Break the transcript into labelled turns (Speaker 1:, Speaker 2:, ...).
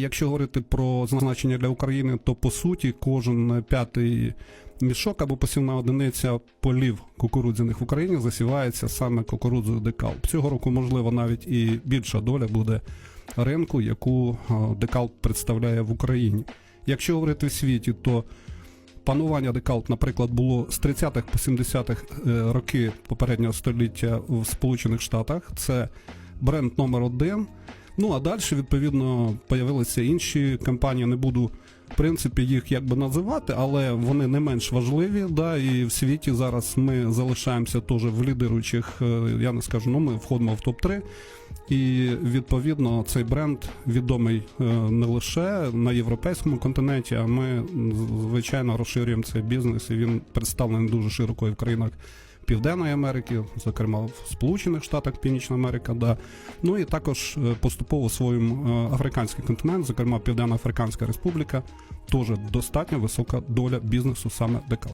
Speaker 1: якщо говорити про значення для України, то по суті кожен п'ятий мішок або посівна одиниця полів кукурудзяних в Україні засівається саме кукурудзою декалп. Цього року, можливо, навіть і більша доля буде ринку, яку декалп представляє в Україні. Якщо говорити в світі, то панування декалп, наприклад, було з 30-х по 70-х е, роки попереднього століття в Сполучених Штатах. Це бренд номер один. Ну а далі, відповідно, появилися інші компанії. Не буду в принципі їх якби називати, але вони не менш важливі. Да, і в світі зараз ми залишаємося теж в лідируючих. е, Я не скажу, ну ми входимо в топ 3 І відповідно цей бренд відомий е, не лише на європейському континенті, а ми звичайно розширюємо цей бізнес. І він представлений дуже широко і в країнах Південної Америки, зокрема в Сполучених Штатах Північна Америка, да. ну і також е, поступово своїм е, африканський континент, зокрема Південно-Африканська Республіка, теж достатньо висока доля бізнесу саме ДК.